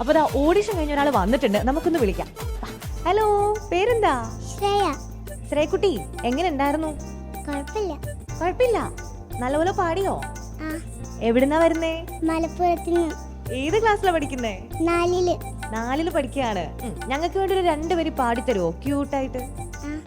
അപ്പൊ ദാ ഓഡിഷൻ കഴിഞ്ഞ ഒരാൾ വന്നിട്ടുണ്ട്. നമുക്കൊന്ന് വിളിക്കാം. ഹലോ പേരെന്താ? ശ്രേയ. ശ്രേക്കുട്ടി എങ്ങനെ ഉണ്ടായിരുന്നു കുഴപ്പമില്ല. കുഴപ്പമില്ല. നല്ലപോലെ പാടിയോ? എവിടുന്നാ വരുന്നേ? മലപ്പുറത്ത് ഏത് ക്ലാസ്സിലാ പഠിക്കുന്നേ? നാലിൽ. നാലിൽ പഠിക്കുകയാണ്. ഞങ്ങൾക്ക് വേണ്ടി ഒരു രണ്ടുപേര് പാടിത്തരുമോ ക്യൂട്ടായിട്ട് ആ.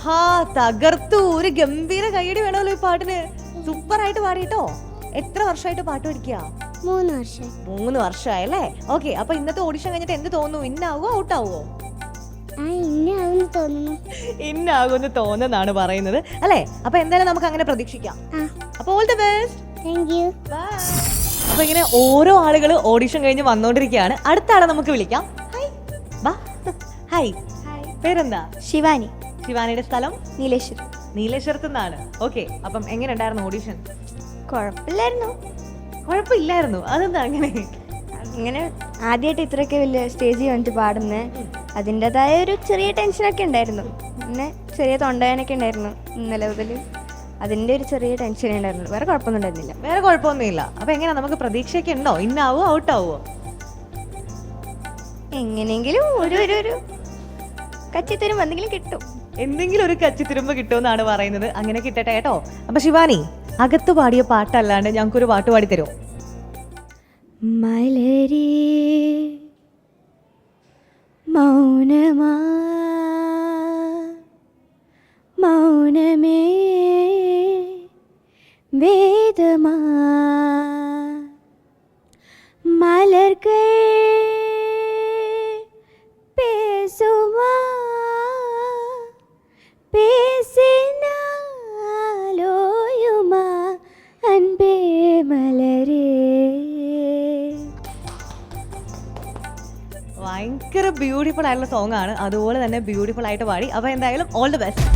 ആഹാ തകർത്തു. ഒരു ഗംഭീര കൈയടി വേണമല്ലോ ഈ പാട്ടിന്. സൂപ്പർ ആയിട്ട് പാടിയിട്ടോ എത്ര വർഷമായിട്ട് പാട്ട് പഠിക്കുക മൂന്ന് വർഷം. മൂന്ന് വർഷമായല്ലേ ഓക്കെ അപ്പൊ ഇന്നത്തെ ഓഡിഷൻ കഴിഞ്ഞിട്ട് എന്ത് തോന്നുന്നു? ഇന്നാവോ ഔട്ടാവോ? ഇന്നാകുമെന്ന് തോന്നുന്നാണ് പറയുന്നത്. അല്ലേ? അപ്പൊ എന്തായാലും നമുക്ക് അങ്ങനെ പ്രതീക്ഷിക്കാം. അപ്പൊ all the best thank you അപ്പൊ ഇങ്ങനെ ഓരോ ആളുകൾ ഓഡിഷൻ കഴിഞ്ഞ് വന്നോണ്ടിരിക്കുകയാണ് അടുത്ത ആളെ നമുക്ക് വിളിക്കാം. ഹായ് പേരെന്താ? ശിവാനി. ശിവാനിയുടെ സ്ഥലം നീലേശ്വരം. നീലേശ്വരത്ത് നിന്നാണ്. ഓക്കെ അപ്പം എങ്ങനെ ഉണ്ടായിരുന്നു ഓഡിഷൻ കുഴപ്പമില്ലായിരുന്നു. കുഴപ്പമില്ലായിരുന്നു. അതെന്താ അങ്ങനെ? ഇങ്ങനെ ആദ്യമായിട്ട് ഇത്രയൊക്കെ വലിയ സ്റ്റേജിൽ വന്നിട്ട് പാടുന്നത് അതിന്റെതായ ഒരു ചെറിയ ടെൻഷനൊക്കെ ഉണ്ടായിരുന്നു. പിന്നെ ചെറിയ തൊണ്ടവേനൊക്കെ ഉണ്ടായിരുന്നു ഇന്നലെ മുതൽ അതിന്റെ ഒരു ചെറിയ ടെൻഷൻ ഉണ്ടായിരുന്നു. വേറെ കുഴപ്പമൊന്നും ഉണ്ടായിരുന്നില്ല. വേറെ കുഴപ്പമൊന്നുമില്ല. അപ്പം എങ്ങനെ? നമുക്ക് പ്രതീക്ഷയൊക്കെ ഉണ്ടോ? ഇന്നാവോ ഔട്ടാവോ എങ്ങനെയെങ്കിലും ഒരു ഒരു ഒരു കച്ചിത്തരും എന്തെങ്കിലും കിട്ടും. എന്തെങ്കിലും ഒരു കച്ചി കച്ചിത്തിരുമ്പ് കിട്ടുമെന്നാണ് പറയുന്നത്. അങ്ങനെ കിട്ടട്ടെ കേട്ടോ. അപ്പൊ ശിവാനി അകത്ത് പാടിയ പാട്ടല്ലാണ്ട് ഞങ്ങൾക്കൊരു പാട്ട് പാടി തരുമോ മലരി മൗനമാ മൗനമേ വേദമാ. ഭയങ്കര ബ്യൂട്ടിഫുൾ ആയിട്ടുള്ള സോങ് ആണ്. അതുപോലെ തന്നെ ബ്യൂട്ടിഫുൾ ആയിട്ട് പാടി. അപ്പോൾ എന്തായാലും ഓൾ ദി ബെസ്റ്റ്